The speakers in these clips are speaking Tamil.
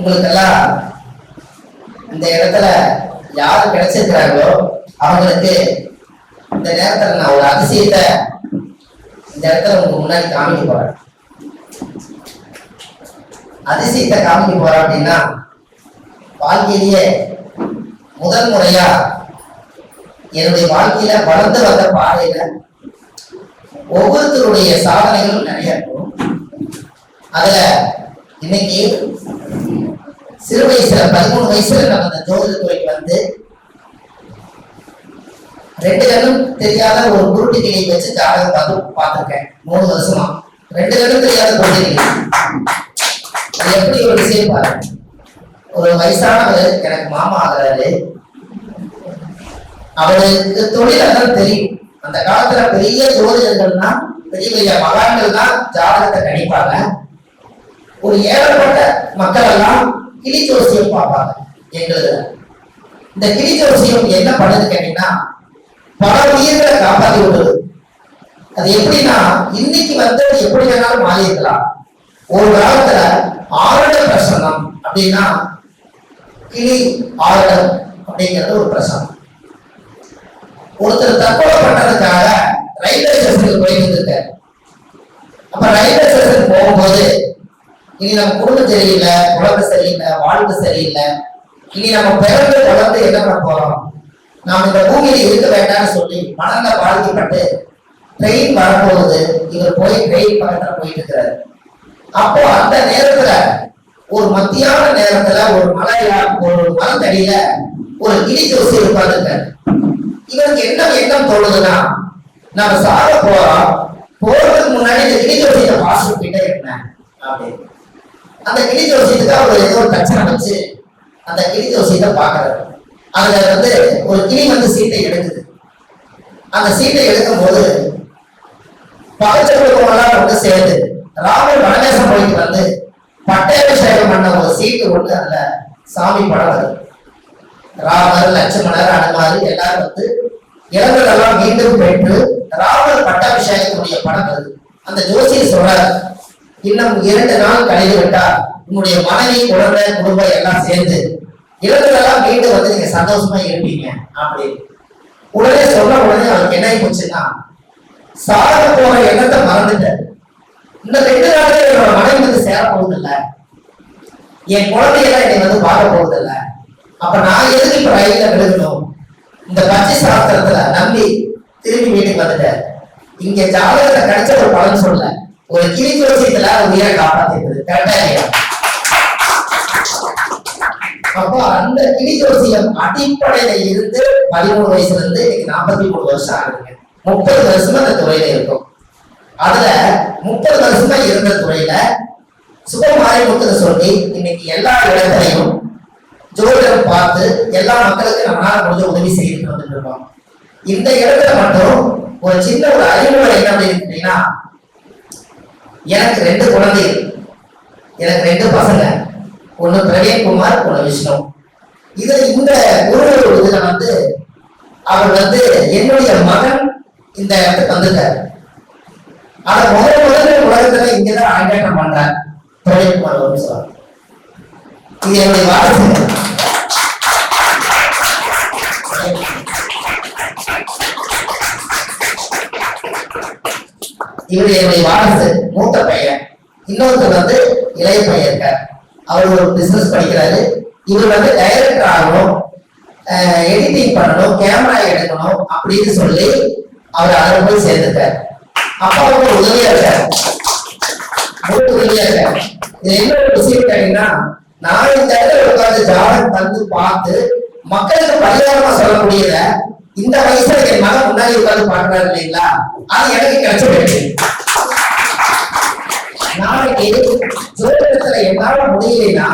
உங்களுக்கெல்லாம் இந்த இடத்துல யார் கிடைச்சிருக்கிறாங்களோ அவங்களுக்கு இந்த நேரத்துல நான் ஒரு அதிசயத்தை இந்த இடத்துல உங்களுக்கு முன்னாடி காமிக்க போறேன். அதிசயத்தை காமிக்க போறேன் அப்படின்னா வாழ்க்கையிலேயே முதல் முறையா என்னுடைய வாழ்க்கையில வளர்ந்து வந்த பாதையில ஒவ்வொருத்தருடைய சாதனைகளும் நிறைய இருக்கும். அதுல இன்னைக்கு சிறு வயசுல பதிமூணு வயசுல நம்ம அந்த ஜோதத்துறைக்கு வந்து ரெண்டு கண்ணும் தெரியாத ஒரு குருட்டு கிளி வச்சு ஜாதகம் பார்த்து பார்த்துருக்கேன். மூணு வருஷமா. ரெண்டு கண்ணும் தெரியாத குருட்டு கிளி. எப்படி ஒரு விஷயம் பாருங்க ஒரு வயசானவர் எனக்கு மாமா ஆகிறாரு. அவருக்கு தொழிலாக தெரியும். அந்த காலத்துல பெரிய ஜோதிடர்கள்னா பெரிய பெரிய மகான்கள் தான் ஜாதகத்தை கணிப்பாங்க. ஒரு ஏழப்பட்ட மக்கள் எல்லாம் கிளி ஜோசியம் பார்ப்பாங்க எங்களது இந்த கிளி ஜோசியம் என்ன பண்ணுது கேட்டீங்கன்னா பல உயிர்களை காப்பாத்தி விடுறது அது எப்படின்னா இன்னைக்கு வந்து எப்படி வேணாலும் மாறி இருக்கலாம் ஒரு காலத்துல ஆருட பிரசனம் அப்படின்னா கிளி ஆருடம் அப்படிங்கிறது ஒரு பிரசனம் ஒருத்தர் தற்கொலை பண்றதுக்காக ரயில்வே ஸ்டேஷனுக்கு போயிட்டு இருக்காரு அப்ப ரயில்வே ஸ்டேஷன் போகும்போது இனி நம்ம குடும்பம் சரியில்லை குழந்தை சரியில்லை வாழ்க்கை சரியில்லை. இனி நம்ம பிறந்து குழந்தை என்ன பண்ண போறோம்? நாம் இந்த பூமியில இருக்க வேண்டாம்னு சொல்லி மனங்க பாதிக்கப்பட்டு ட்ரெயின் வரும்போது இவர் போய் ட்ரெயின் பக்கத்துல போயிட்டு இருக்கிறாரு அப்போ அந்த நேரத்துல ஒரு மத்தியான நேரத்துல ஒரு மலையில ஒரு மரத்தடியில ஒரு கிளி ஜோசி இருப்பாருங்க இவருக்கு என்ன எண்ணம் தோணுதுன்னா நம்ம சாக போறோம் போறதுக்கு முன்னாடி இந்த கிளி ஜோசியத்தை பாஸ்டர் கிட்ட என்ன அப்படின்னு. அந்த கிளி ஜோசியத்துக்கு அவர் ஏதோ ஒரு பிரச்சனை வச்சு அந்த கிளி ஜோசியத்தை பாக்குறாரு அதுல வந்து ஒரு கிளி வந்து சீட்டை எடுக்குது. அந்த சீட்டை எடுக்கும் போது பக்கத்து வந்து சேர்ந்து ராமர் வனதேசம் மொழிக்கு வந்து பட்டாபிஷேகம் பண்ண ஒரு சீட்டு கொண்டு அதுல சாமி படம் வருது. ராமர் லட்சுமணர் அனுமார் எல்லாரும் வந்து இளங்கலெல்லாம் மீண்டும் பெற்று ராமர் பட்டாபிஷேகத்துடைய படம் வருது. அந்த ஜோசியர் சொல்றாரு இன்னும் இரண்டு நாள் கழிந்து விட்டால் உன்னுடைய மனைவி குழந்தை குடும்பம் எல்லாம் சேர்ந்து இளங்கலெல்லாம் மீண்டும் வந்து நீங்க சந்தோஷமா இருப்பீங்க அப்படின்னு. உடனே சொன்ன உடனே அவருக்கு என்ன போச்சுன்னா சாக போற எண்ணத்தை மறந்துட்டேன். இந்த ரெண்டு நாட்கள் என்னோட மனைவி வந்து சேர போகுது என் குழந்தையெல்லாம் என்னை வந்து பார்க்க போகுது இல்ல அப்ப நான் எதுக்கு இப்ப ரயில விழுகணும்? இந்த பச்சை சாஸ்திரத்துல நம்பி திரும்பி வீட்டுக்கு வந்துட்டேன். இங்க ஜாதகத்தை கிடைச்ச ஒரு பலன் சொல்லலை. ஒரு கிளி துளசியத்துல உயிரை காப்பாத்திருக்குது கரெக்டா இல்லையா? அப்போ அந்த கிளி துளசியம் அடிப்படையில இருந்து பதிமூணு வயசுல இருந்து இன்னைக்கு நாற்பத்தி மூணு வருஷம் ஆகுதுங்க. முப்பது வருஷமா அந்த துறையில இருக்கும். அதுல முப்பது வருஷமா இருந்த துறையில சுபமாரிமுத்துன்னு சொல்லி இன்னைக்கு எல்லா இடத்துலையும் ஜோதிடம் பார்த்து எல்லா மக்களுக்கும் நம்மளால முடிஞ்ச உதவி செய்துட்டு வந்துட்டு இருக்கோம். இந்த இடத்துல மட்டும் ஒரு சின்ன ஒரு அறிமுறை என்ன அப்படின்னு கேட்டீங்கன்னா எனக்கு ரெண்டு குழந்தை. எனக்கு ரெண்டு பசங்க. ஒன்று பிரவீன்குமார் ஒண்ணு விஷ்ணு. இது இந்த குரு இதுல வந்து அவர் வந்து என்னுடைய மகன் இந்த இடத்துக்கு வந்திருக்காரு ஆனா முதல் முதல்ல உலகத்துல இங்கதான் அரங்கேற்றம் பண்றார் பிரவீன்குமார் ஒரு இது என்னுடைய வாரசு. இவர் என்னுடைய வாரசு மூத்த பையன். இன்னொருத்தர் வந்து இளைய பையன் இருக்கார். அவர் ஒரு பிசினஸ் படிக்கிறாரு. இவர் வந்து டைரக்டர் ஆகணும் எடிட்டிங் பண்ணணும் கேமரா எடுக்கணும் அப்படின்னு சொல்லி அவர் அதில் போய் சேர்ந்துட்டார் அப்பாவுக்கு உதவியா இருக்காரு. ரொம்ப உதவியா இருக்காரு. இது என்ன ஒரு விஷயம் கேட்டீங்கன்னா நான் இந்த இடத்துல உட்கார்ந்து ஜாதகம் தந்து பார்த்து மக்களுக்கு பரிகாரமா சொல்லக்கூடியத இந்த வயசுல என் மகன் முன்னாடி உட்கார்ந்து பாக்குறாரு இல்லைங்களா? அது எனக்கு கிடைச்ச வெற்றி. நாளைக்கு ஜோதிடத்துல என்னால முடியலைன்னா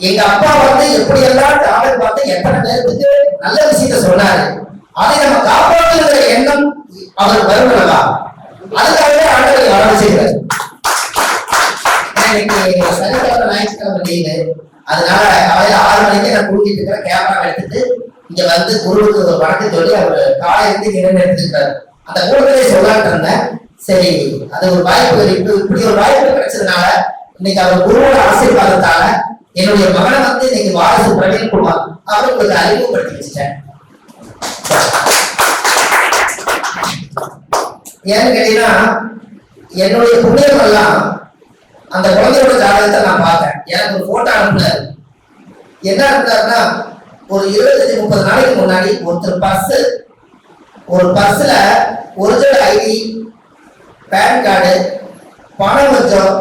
எங்க அப்பா வந்து எப்படி எல்லாம் ஜாதகம் பார்த்து எத்தனை பேருக்கு நல்ல விஷயத்த சொன்னாரு அதை நம்ம காப்பாற்றுகிற எண்ணம் அவர் வருவனதா அதுக்காகவே ஆண்டவரை வர செய்கிறார். இன்னைக்கு சனிக்கிழமை ஞாயிற்றுக்கிழமை லீவு அதனால காலையில ஆறு மணிக்கு நான் கூட்டிட்டு இருக்கிறேன் கேமரா எடுத்துட்டு இங்க வந்து குருவுக்கு ஒரு சொல்லி அவர் காலை இருந்து இரண்டு அந்த கூட்டத்திலே சொல்லாட்டு இருந்தேன் சரி அது ஒரு வாய்ப்பு இப்படி இப்படி ஒரு வாய்ப்பு கிடைச்சதுனால இன்னைக்கு அவர் குருவோட ஆசீர்வாதத்தால என்னுடைய மகனை வந்து இன்னைக்கு வாரிசு பிரவீன் குமார் அவர்களுக்கு அறிமுகப்படுத்தி வச்சுட்டேன் ஏன்னு கேட்டீங்கன்னா என்னுடைய புண்ணியம் எல்லாம் அந்த குழந்தையோட ஜாதகத்தை நான் பார்த்தேன் எனக்கு ஒரு போட்டோ அனுப்புனாரு. என்ன இருந்தாருன்னா ஒரு இருபத்தஞ்சு முப்பது நாளைக்கு முன்னாடி ஒருத்தர் பர்ஸ் ஒரு பர்ஸ்ல ஒரிஜினல் ஐடி பேன் கார்டு பணம் கொஞ்சம்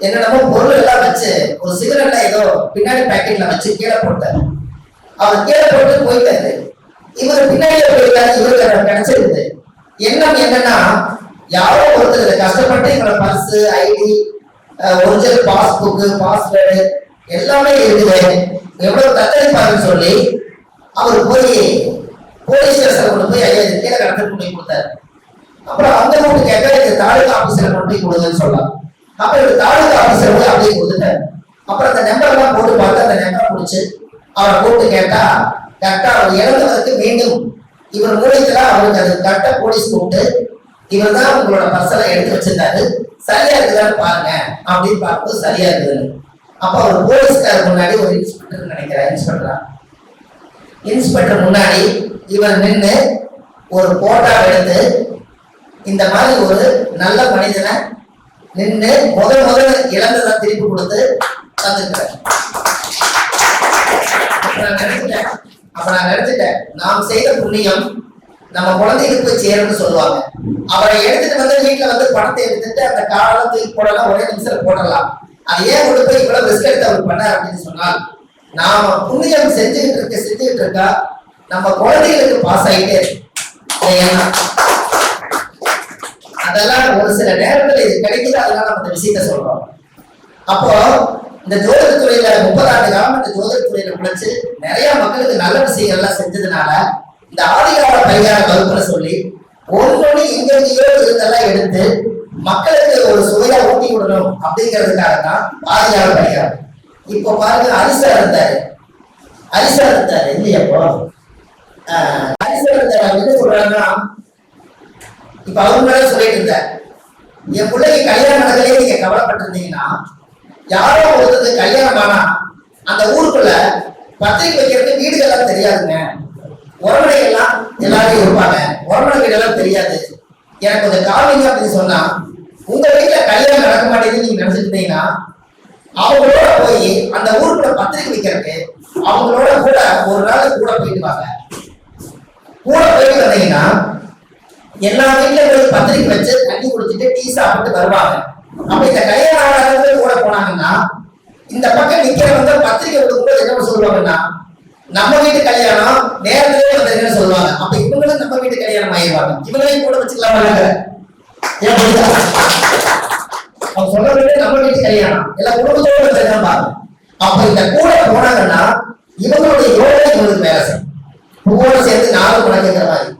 என்னென்னமோ பொருள் எல்லாம் வச்சு ஒரு சிகரெட்ல ஏதோ பின்னாடி பேக்கெட்ல வச்சு கீழே போட்டார். அவர் கீழே போட்டு போயிட்டாரு. இவர் பின்னாடியே போயிட்டாரு இவருக்கு அது எண்ணம் என்னன்னா யாரோ ஒருத்தர் கஷ்டப்பட்டு இவரோட purse ID original passbook password எல்லாமே இருக்குது. எவ்வளவு தத்தளிப்பாருன்னு சொல்லி அவர் போய் போலீஸ் ஸ்டேஷன் கொண்டு போய் ஐயா கீழே கடத்த கொண்டு போய் கொடுத்தாரு. அப்புறம் அந்த வீட்டு கேட்க இந்த தாலுகா ஆபீசர் கொண்டு போய் கொடுங்கன்னு சொல்லலாம் அப்புறம் இந்த தாலுகா ஆபீசர் போய் அப்படியே கொடுத்துட்டாரு. அப்புறம் அந்த நம்பர் எல்லாம் போட்டு பார்த்து அந்த நம்பர் பிடிச்சி அவரை கூப்பிட்டு கேட்டா கரெக்டா அவர் இறந்தவருக்கு மீண்டும் இவர் மூலியத்துல அவருக்கு அது கரெக்டா போலீஸ் கூப்பிட்டு இவர் தான் உங்களோட பர்சலை எடுத்து வச்சிருந்தாரு. சரியா இருக்குதான்னு பாருங்க. அப்படின்னு பார்க்கும்போது சரியா இருக்குது அப்ப அவர் போலீஸ்காரர் முன்னாடி ஒரு இன்ஸ்பெக்டர் நினைக்கிறேன் இன்ஸ்பெக்டரா இன்ஸ்பெக்டர் முன்னாடி இவர் நின்று ஒரு போட்டோ எடுத்து இந்த மாதிரி ஒரு நல்ல மனிதனை நின்று முதல் முதல்ல இழந்ததை திருப்பி கொடுத்து தந்துருக்கிறார். அப்ப நான் நினைச்சிட்டேன். அப்ப நான் நினைச்சிட்டேன். நாம் செய்த புண்ணியம் நம்ம குழந்தைக்கு போய் சேரும்னு சொல்லுவாங்க. அவரை எடுத்துட்டு வந்து வீட்டுல வந்து பணத்தை எடுத்துட்டு அந்த காலம் போடலாம் ஒரே நிமிஷத்துல போடலாம். ஏன் கொண்டு போய் இவ்வளவு ரிஸ்க் எடுத்து அவர் பண்ணார் அப்படின்னு சொன்னால் நாம புண்ணியம் செஞ்சுக்கிட்டு இருக்க செஞ்சுக்கிட்டு இருக்கா நம்ம குழந்தைகளுக்கு பாஸ் ஆகிட்டே இருக்கு. அதெல்லாம் ஒரு சில நேரத்துல இது கிடைக்குது அதெல்லாம் நம்ம இந்த விஷயத்த சொல்றோம் அப்போ இந்த ஜோதிட துறையில முப்பது ஆண்டு காலம் இந்த ஜோதிட துறையில உழைச்சு நிறைய மக்களுக்கு நல்ல விஷயங்கள்லாம் செஞ்சதுனால இந்த ஆதிகால பரிகார வகுப்புல சொல்லி ஒன்னொன்னு இங்க எங்கேயோ இருந்தெல்லாம் எடுத்து மக்களுக்கு ஒரு சுவையா ஊட்டி விடணும் அப்படிங்கிறதுக்காக தான் ஆதிகால படிக்கிறார் இப்போ பாருங்க அரிசா இருந்தாரு அரிசா இருந்தாரு இல்லையப்போ ஆஹ் அரிசா இருந்தார் என்ன சொல்றாங்கன்னா இப்ப அவர் மேல சொல்லிட்டு இருந்தார். என் பிள்ளைக்கு கல்யாணம் நடக்கலையே நீங்க கவலைப்பட்டிருந்தீங்கன்னா யாரோ ஒருத்தருக்கு கல்யாணம் ஆனா அந்த ஊருக்குள்ள பத்திரிக்கை வைக்கிறதுக்கு வீடுகள்லாம் தெரியாதுங்க. உறவினை எல்லாம் எல்லாரும் இருப்பாங்க. உறவினை வீடெல்லாம் தெரியாது. எனக்கு கொஞ்சம் காமிங்க அப்படின்னு சொன்னா உங்க வீட்டுல கல்யாணம் நடக்க மாட்டேங்குதுன்னு நீங்க நினைச்சுக்கிட்டீங்கன்னா அவங்களோட போய் அந்த ஊருக்குள்ள பத்திரிக்கை வைக்கிறதுக்கு அவங்களோட கூட ஒரு நாள் கூட போயிட்டு வாங்க. கூட போயிட்டு வந்தீங்கன்னா எல்லா வீட்டுல போய் பத்திரிக்கை வச்சு தண்ணி குடிச்சிட்டு டீ சாப்பிட்டு வருவாங்க. அப்ப இந்த கல்யாணம் ஆளாளர்கள் கூட போனாங்கன்னா இந்த பக்கம் நிக்கிறவங்க பத்திரிக்கை கொடுக்கும்போது என்ன சொல்லுவாங்கன்னா நம்ம வீட்டு கல்யாணம் நேரத்திலே வந்திருக்குன்னு சொல்லுவாங்க. அப்ப இவங்களும் நம்ம வீட்டு கல்யாணம் ஆயிடுவாங்க. இவங்களையும் கூட வச்சுக்கலாமா ஏன் புரியுதா? அவங்க சொல்றது நம்ம வீட்டு கல்யாணம். எல்லாம் குடும்பத்தோட கல்யாணம் பாருங்க அப்ப இந்த கூட போனாங்கன்னா இவங்களுடைய யோகை இவங்களுக்கு வேலை செய்யும். பூவோட சேர்த்து நாலு குணங்கிற மாதிரி.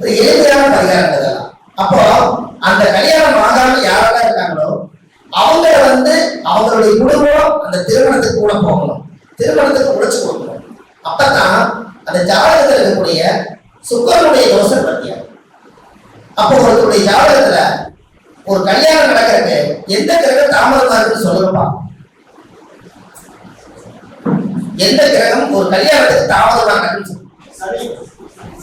ஒரு எளிமையான பரிகாரம் இதெல்லாம் அப்போ அந்த கல்யாணம் ஆகாம யாரெல்லாம் இருக்காங்களோ அவங்கள வந்து அவங்களுடைய குடும்பம் அந்த திருமணத்துக்கு கூட போகணும். திருமணத்துக்கு உழைச்சு கொடுக்கணும். அப்பதான் அந்த ஜாதகத்துல இருக்கக்கூடிய சுக்கரனுடைய தோஷம் பத்தியா அப்போ ஒருத்தருடைய ஜாதகத்துல ஒரு கல்யாணம் நடக்கிறதுக்கு எந்த கிரகம் தாமதமா இருக்குன்னு சொல்லுங்கப்பா. எந்த கிரகம் ஒரு கல்யாணத்துக்கு தாமதமா நடக்குன்னு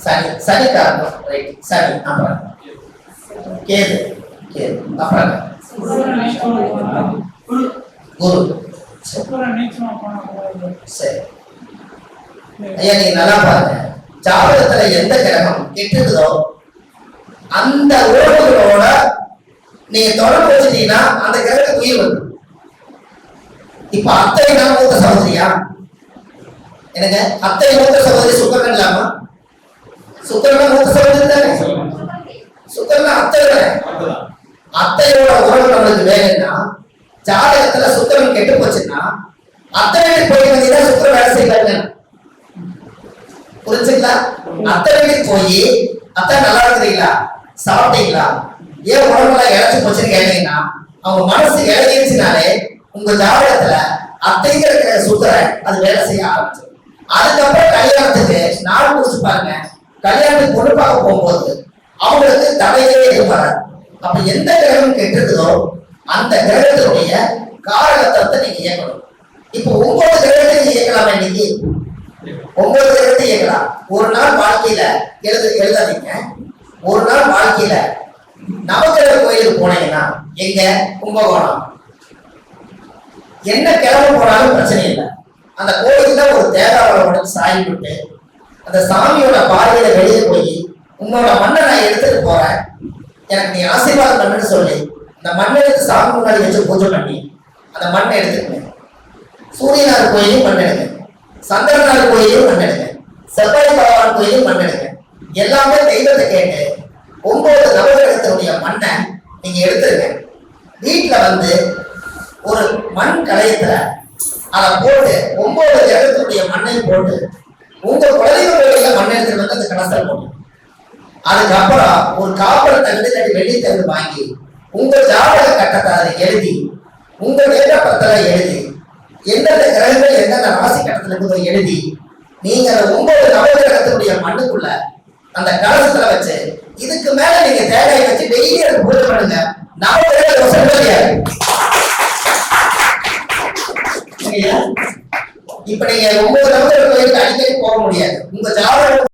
சனி சனி காரணம் ரைட் சனி அப்புறம் கேது கேது அப்புறம் குரு. சரி. ஐயா நீங்க நல்லா பாருங்க. ஜாதகத்துல எந்த கிரகம் கெட்டுதோ அந்த உறவுகளோட நீங்க தொடர்பு வச்சுட்டீங்கன்னா அந்த கிரகத்துக்கு உயிர் வந்துடும் இப்ப அத்தை நான் மூத்த சகோதரியா? எனக்கு அத்தை மூத்த சகோதரி சுக்கரன் இல்லாமா? சுக்கரன் மூத்த சகோதரி தானே? சுக்கரன் அத்தை தானே? அத்தையோட உறவு நம்மளுக்கு வேணும்னா ஜாதகத்துல சுக்கரன் கெட்டு போச்சுன்னா அத்தை வீட்டுக்கு போய் வந்தீங்கன்னா சுக்கரன் வேலை செய்யலாங்க புரிஞ்சுங்களா? அத்தை வீட்டுக்கு போய் அத்தை நல்லா இருக்கிறீங்களா? சாப்பிட்டீங்களா? ஏன் உடம்புலாம் இழைச்சு போச்சுன்னு கேட்டீங்கன்னா அவங்க மனசு இழகிருச்சுனாலே உங்க ஜாதகத்துல அத்தைங்கிற இருக்கிற அது வேலை செய்ய ஆரம்பிச்சிடும். அதுக்கப்புறம் கல்யாணத்துக்கு நாள் முடிச்சு பாருங்க. கல்யாணத்துக்கு பொண்ணு பார்க்க போகும்போது அவங்களுக்கு தடையே இருப்பாரு அப்ப எந்த கிரகம் கெட்டுதோ அந்த கிரகத்தினுடைய காலகட்டத்தை நீங்க இயக்கணும். இப்போ ஒன்பது கிரகத்தை இயக்கலாமா இன்னைக்கு? ஒன்பது கிரகத்தை இயக்கலாம். ஒரு நாள் வாழ்க்கையில எழுத எழுதாதீங்க. ஒரு நாள் வாழ்க்கையில நவக்கிரக கோயிலுக்கு போனீங்கன்னா எங்க? கும்பகோணம். என்ன கிளம்ப போனாலும் பிரச்சனை இல்லை. அந்த கோயில்ல ஒரு தேங்காய் உடச்சு சாய் விட்டு அந்த சாமியோட பார்வையில வெளியே போய் உன்னோட மண்ணை நான் எடுத்துட்டு போறேன். எனக்கு நீ ஆசீர்வாதம் பண்ணுன்னு சொல்லி அந்த மண்ணை எடுத்து சாமி முன்னாடி வச்சு பூஜை பண்ணி அந்த மண்ணை எடுத்துக்கங்க சூரியனார் கோயிலையும் மண் எடுங்க சந்திரனார் கோயிலையும் மண் எடுங்க செவ்வாய் பகவான் கோயிலையும் மண் எடுங்க எல்லாமே தெய்வத்தை கேட்டு ஒன்பது நவகிரகத்தினுடைய மண்ணை நீங்க எடுத்துருங்க. வீட்டுல வந்து ஒரு மண் கலையத்துல அதை போட்டு ஒன்பது கிரகத்தினுடைய மண்ணையும் போட்டு உங்க குழந்தைகளுடைய மண்ணை மண் எடுத்துட்டு வந்து அந்த கலசல் போட்டு அதுக்கப்புறம் ஒரு காப்பர் தகுதி கட்டி வெள்ளி தகுதி வாங்கி உங்க ஜாதக கட்டத்தை அதை எழுதி உங்க நேரப்பத்தில எழுதி எந்தெந்த கிரகங்கள் எந்தெந்த ராசி கட்டத்தில் இருக்குதோ எழுதி நீங்க அந்த ஒன்பது நவகிரகத்தினுடைய மண்ணுக்குள்ள அந்த கலசத்துல வச்சு இதுக்கு மேல நீங்க தேங்காய் வச்சு டெய்லி அதை பூஜை பண்ணுங்க. நவகிரக தோசை கிடையாது இப்ப நீங்க ஒன்பது நம்பர் கோயிலுக்கு அடிக்கடி போக முடியாது. உங்க ஜாதக